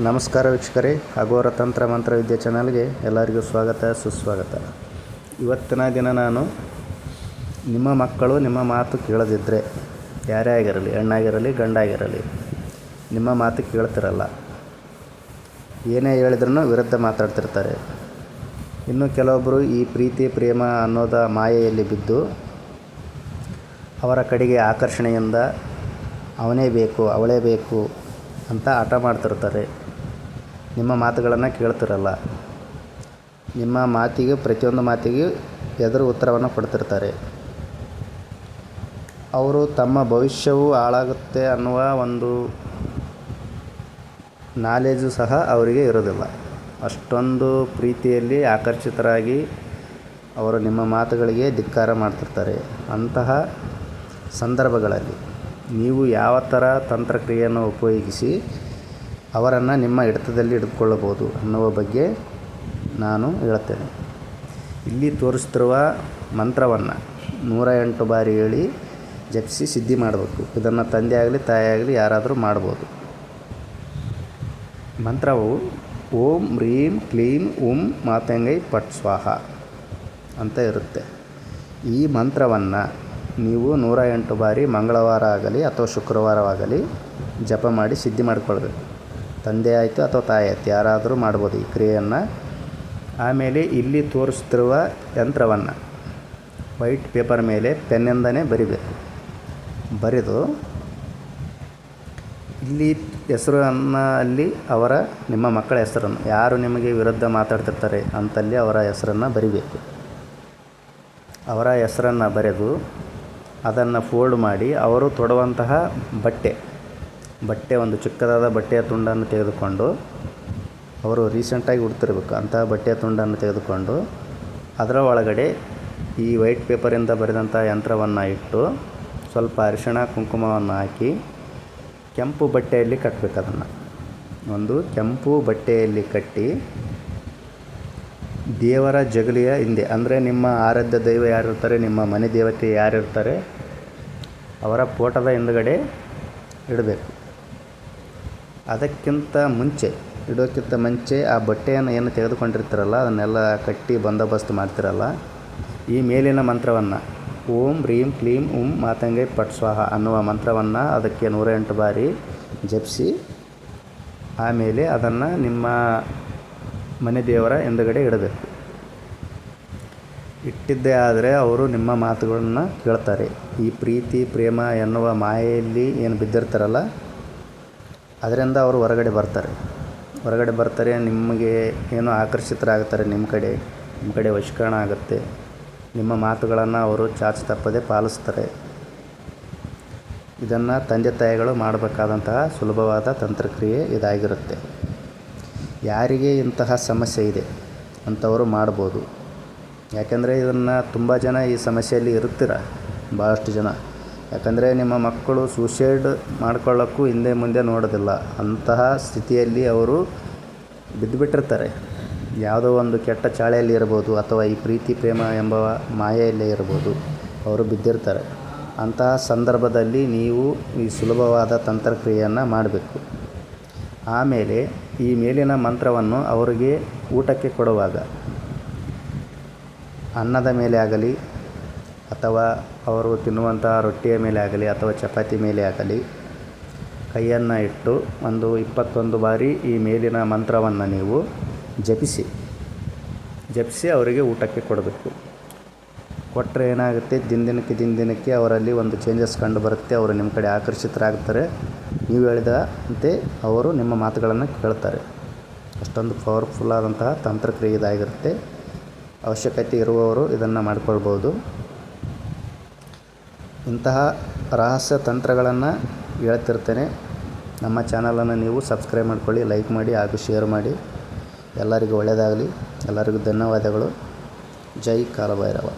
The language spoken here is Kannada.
ನಮಸ್ಕಾರ ವೀಕ್ಷಕರೇ, ಅಘೋರ ತಂತ್ರ ಮಂತ್ರ ವಿದ್ಯೆ ಚಾನಲ್ಗೆ ಎಲ್ಲರಿಗೂ ಸ್ವಾಗತ, ಸುಸ್ವಾಗತ. ಇವತ್ತಿನ ದಿನ ನಾನು ನಿಮ್ಮ ಮಕ್ಕಳು ನಿಮ್ಮ ಮಾತು ಕೇಳದಿದ್ದರೆ ಯಾರೇ ಆಗಿರಲಿ ಹೆಣ್ಣಾಗಿರಲಿ ಗಂಡಾಗಿರಲಿ, ನಿಮ್ಮ ಮಾತು ಕೇಳ್ತಿರಲ್ಲ. ಏನೇ ಹೇಳಿದ್ರೂ ವಿರುದ್ಧ ಮಾತಾಡ್ತಿರ್ತಾರೆ. ಇನ್ನು ಕೆಲವೊಬ್ಬರು ಈ ಪ್ರೀತಿ, ಪ್ರೇಮ ಅನ್ನೋದ ಮಾಯೆಯಲ್ಲಿ ಬಿದ್ದು ಅವರ ಕಡೆಗೆ ಆಕರ್ಷಣೆಯಿಂದ ಅವನೇ ಬೇಕು, ಅವಳೇ ಬೇಕು ಅಂತ ಆಟ ಮಾಡ್ತಿರ್ತಾರೆ. ನಿಮ್ಮ ಮಾತುಗಳನ್ನು ಕೇಳ್ತಿರಲ್ಲ. ನಿಮ್ಮ ಮಾತಿಗೆ, ಪ್ರತಿಯೊಂದು ಮಾತಿಗೆ ಎದುರು ಉತ್ತರವನ್ನು ಕೊಡ್ತಿರ್ತಾರೆ. ಅವರು ತಮ್ಮ ಭವಿಷ್ಯವು ಹಾಳಾಗುತ್ತೆ ಅನ್ನುವ ಒಂದು ನಾಲೇಜು ಸಹ ಅವರಿಗೆ ಇರೋದಿಲ್ಲ ಅಷ್ಟೊಂದು ಪ್ರೀತಿಯಲ್ಲಿ ಆಕರ್ಷಿತರಾಗಿ ಅವರು ನಿಮ್ಮ ಮಾತುಗಳಿಗೆ ಧಿಕ್ಕಾರ ಮಾಡ್ತಿರ್ತಾರೆ. ಅಂತಹ ಸಂದರ್ಭಗಳಲ್ಲಿ ನೀವು ಯಾವ ಥರ ತಂತ್ರಕ್ರಿಯೆಯನ್ನು ಉಪಯೋಗಿಸಿ ಅವರನ್ನು ನಿಮ್ಮ ಹಿಡಿತದಲ್ಲಿ ಹಿಡಿದುಕೊಳ್ಳಬಹುದು ಅನ್ನುವ ಬಗ್ಗೆ ನಾನು ಹೇಳುತ್ತೇನೆ. ಇಲ್ಲಿ ತೋರಿಸ್ತಿರುವ ಮಂತ್ರವನ್ನು ನೂರ ಎಂಟು ಬಾರಿ ಹೇಳಿ ಜಪಿಸಿ ಸಿದ್ಧಿ ಮಾಡಬೇಕು. ಇದನ್ನು ತಂದೆ ಆಗಲಿ, ತಾಯಿ ಆಗಲಿ ಯಾರಾದರೂ ಮಾಡ್ಬೋದು. ಮಂತ್ರವು ಓಂ ಹ್ರೀಂ ಕ್ಲೀಂ ಉಂ ಮಾತಂಗೈ ಪಟ್ ಸ್ವಾಹ ಅಂತ ಇರುತ್ತೆ. ಈ ಮಂತ್ರವನ್ನು ನೀವು ನೂರ ಎಂಟು ಬಾರಿ ಮಂಗಳವಾರ ಆಗಲಿ ಅಥವಾ ಶುಕ್ರವಾರವಾಗಲಿ ಜಪ ಮಾಡಿ ಸಿದ್ಧಿ ಮಾಡಿಕೊಳ್ಬೇಕು. ತಂದೆ ಆಯಿತು ಅಥವಾ ತಾಯಿ ಆಯಿತು, ಯಾರಾದರೂ ಮಾಡ್ಬೋದು ಈ ಕ್ರಿಯೆಯನ್ನು. ಆಮೇಲೆ ಇಲ್ಲಿ ತೋರಿಸ್ತಿರುವ ಯಂತ್ರವನ್ನು. ವೈಟ್ ಪೇಪರ್ ಮೇಲೆ ಪೆನ್ನಿಂದನೇ ಬರಿಬೇಕು. ಬರೆದು ಇಲ್ಲಿ ಹೆಸರನ್ನು ಅಲ್ಲಿ ಅವರ ನಿಮ್ಮ ಮಕ್ಕಳ ಹೆಸರನ್ನು, ಯಾರು ನಿಮಗೆ ವಿರುದ್ಧ ಮಾತಾಡ್ತಿರ್ತಾರೆ ಅಂತಲ್ಲಿ ಅವರ ಹೆಸರನ್ನು ಬರಿಬೇಕು. ಅವರ ಹೆಸರನ್ನು ಬರೆದು ಅದನ್ನು ಫೋಲ್ಡ್ ಮಾಡಿ, ಅವರು ತೊಡುವಂತಹ ಬಟ್ಟೆ ಬಟ್ಟೆ, ಒಂದು ಚಿಕ್ಕದಾದ ಬಟ್ಟೆಯ ತುಂಡನ್ನು ತೆಗೆದುಕೊಂಡು ಅವರು ರೀಸೆಂಟಾಗಿ ಉಡ್ತಿರ್ಬೇಕು ಅಂತಹ ಬಟ್ಟೆಯ ತುಂಡನ್ನು ತೆಗೆದುಕೊಂಡು ಅದರ ಒಳಗಡೆ ಈ ವೈಟ್ ಪೇಪರಿಂದ ಬರೆದಂಥ ಯಂತ್ರವನ್ನು ಇಟ್ಟು ಸ್ವಲ್ಪ ಅರಿಶಿಣ, ಕುಂಕುಮವನ್ನು ಹಾಕಿ ಕೆಂಪು ಬಟ್ಟೆಯಲ್ಲಿ ಕಟ್ಟಬೇಕು ಅದನ್ನು. ಒಂದು ಕೆಂಪು ಬಟ್ಟೆಯಲ್ಲಿ ಕಟ್ಟಿ ದೇವರ ಜಗಲಿಯ ಹಿಂದೆ, ಅಂದರೆ ನಿಮ್ಮ ಆರಾಧ್ಯ ದೈವ ಯಾರಿರ್ತಾರೆ, ನಿಮ್ಮ ಮನೆ ದೇವತೆ ಯಾರಿರ್ತಾರೆ, ಅವರ ಫೋಟೋದ ಹಿಂದುಗಡೆ ಇಡಬೇಕು. ಅದಕ್ಕಿಂತ ಮುಂಚೆ, ಇಡೋಕ್ಕಿಂತ ಮುಂಚೆ ಆ ಬಟ್ಟೆಯನ್ನು ಏನು ತೆಗೆದುಕೊಂಡಿರ್ತೀರಲ್ಲ, ಅದನ್ನೆಲ್ಲ ಕಟ್ಟಿ ಬಂದೋಬಸ್ತ್ ಮಾಡ್ತಿರಲ್ಲ, ಈ ಮೇಲಿನ ಮಂತ್ರವನ್ನು, ಓಂ ರೀಂ ಕ್ಲೀಂ ಉಂ ಮಾತಂಗೈ ಪಟ್ ಸ್ವಾಹ ಅನ್ನುವ ಮಂತ್ರವನ್ನು ಅದಕ್ಕೆ ನೂರ ಎಂಟು ಬಾರಿ ಜಪಿಸಿ, ಆಮೇಲೆ ಅದನ್ನು ನಿಮ್ಮ ಮನೆ ದೇವರ ಹಿಂದುಗಡೆ ಇಡಬೇಕು. ಇಟ್ಟಿದ್ದೇ ಆದರೆ ಅವರು ನಿಮ್ಮ ಮಾತುಗಳನ್ನು ಕೇಳ್ತಾರೆ. ಈ ಪ್ರೀತಿ, ಪ್ರೇಮ ಎನ್ನುವ ಮಾಯೆಯಲ್ಲಿ ಏನು ಬಿದ್ದಿರ್ತಾರಲ್ಲ ಅದರಿಂದ ಅವರು ಹೊರಗಡೆ ಬರ್ತಾರೆ. ಹೊರಗಡೆ ಬರ್ತಾರೆ, ನಿಮಗೆ ಏನೋ ಆಕರ್ಷಿತರಾಗ್ತಾರೆ ನಿಮ್ಮ ಕಡೆ ನಿಮ್ಮ ಕಡೆ ವಶೀಕರಣ ಆಗುತ್ತೆ. ನಿಮ್ಮ ಮಾತುಗಳನ್ನು ಅವರು ಚಾಚು ತಪ್ಪದೆ ಪಾಲಿಸ್ತಾರೆ. ಇದನ್ನು ತಂದೆ ತಾಯಿಗಳು ಮಾಡಬೇಕಾದಂತಹ ಸುಲಭವಾದ ತಂತ್ರಕ್ರಿಯೆ ಇದಾಗಿರುತ್ತೆ. ಯಾರಿಗೆ ಇಂತಹ ಸಮಸ್ಯೆ ಇದೆ ಅಂಥವರು ಮಾಡ್ಬೋದು. ಯಾಕೆಂದರೆ ಇದನ್ನು ತುಂಬ ಜನ ಈ ಸಮಸ್ಯೆಯಲ್ಲಿ ಇರುತ್ತೀರ? ಭಾಳಷ್ಟು ಜನ. ಯಾಕಂದರೆ ನಿಮ್ಮ ಮಕ್ಕಳು ಸೂಸೈಡ್ ಮಾಡ್ಕೊಳ್ಳೋಕ್ಕೂ ಹಿಂದೆ ಮುಂದೆ ನೋಡೋದಿಲ್ಲ. ಅಂತಹ ಸ್ಥಿತಿಯಲ್ಲಿ ಅವರು ಬಿದ್ದುಬಿಟ್ಟಿರ್ತಾರೆ ಯಾವುದೋ ಒಂದು ಕೆಟ್ಟ ಚಾಳೆಯಲ್ಲಿ ಇರ್ಬೋದು ಅಥವಾ ಈ ಪ್ರೀತಿ, ಪ್ರೇಮ ಎಂಬ ಮಾಯೆಯಲ್ಲೇ ಇರ್ಬೋದು ಅವರು ಬಿದ್ದಿರ್ತಾರೆ. ಅಂತಹ ಸಂದರ್ಭದಲ್ಲಿ ನೀವು ಈ ಸುಲಭವಾದ ತಂತ್ರಕ್ರಿಯೆಯನ್ನು ಮಾಡಬೇಕು. ಆಮೇಲೆ ಈ ಮೇಲಿನ ಮಂತ್ರವನ್ನು ಅವರಿಗೆ ಊಟಕ್ಕೆ ಕೊಡುವಾಗ, ಅನ್ನದ ಮೇಲೆ ಆಗಲಿ ಅಥವಾ ಅವರು ತಿನ್ನುವಂತಹ ರೊಟ್ಟಿಯ ಮೇಲೆ ಆಗಲಿ ಅಥವಾ ಚಪಾತಿ ಮೇಲೆ ಆಗಲಿ ಕೈಯನ್ನು ಇಟ್ಟು ಒಂದು ಇಪ್ಪತ್ತೊಂದು ಬಾರಿ ಈ ಮೇಲಿನ ಮಂತ್ರವನ್ನು ನೀವು ಜಪಿಸಿ. ಜಪಿಸಿ ಅವರಿಗೆ ಊಟಕ್ಕೆ ಕೊಡಬೇಕು. ಕೊಟ್ಟರೆ ಏನಾಗುತ್ತೆ? ದಿನ ದಿನಕ್ಕೆ ದಿನ ದಿನಕ್ಕೆ ಅವರಲ್ಲಿ ಒಂದು ಚೇಂಜಸ್ ಕಂಡು ಬರುತ್ತೆ. ಅವರು ನಿಮ್ಮ ಕಡೆ ಆಕರ್ಷಿತರಾಗ್ತಾರೆ. ನೀವು ಹೇಳಿದಂತೆ ಅವರು ನಿಮ್ಮ ಮಾತುಗಳನ್ನು ಕೇಳ್ತಾರೆ. ಅಷ್ಟೊಂದು ಪವರ್ಫುಲ್ ಆದಂತಹ ತಂತ್ರಕ್ರಿಯೆ ಇದಾಗಿರುತ್ತೆ ಅವಶ್ಯಕತೆ ಇರುವವರು ಇದನ್ನು ಮಾಡಿಕೊಳ್ಬೋದು. ಇಂತಹ ರಹಸ್ಯ ತಂತ್ರಗಳನ್ನು ಹೇಳ್ತಿರ್ತೇನೆ. ನಮ್ಮ ಚಾನಲನ್ನು ನೀವು ಸಬ್ಸ್ಕ್ರೈಬ್ ಮಾಡ್ಕೊಳ್ಳಿ, ಲೈಕ್ ಮಾಡಿ ಹಾಗೂ ಶೇರ್ ಮಾಡಿ. ಎಲ್ಲರಿಗೂ ಒಳ್ಳೆಯದಾಗಲಿ. ಎಲ್ಲರಿಗೂ ಧನ್ಯವಾದಗಳು. ಜೈ ಕಾಲಭೈರವ.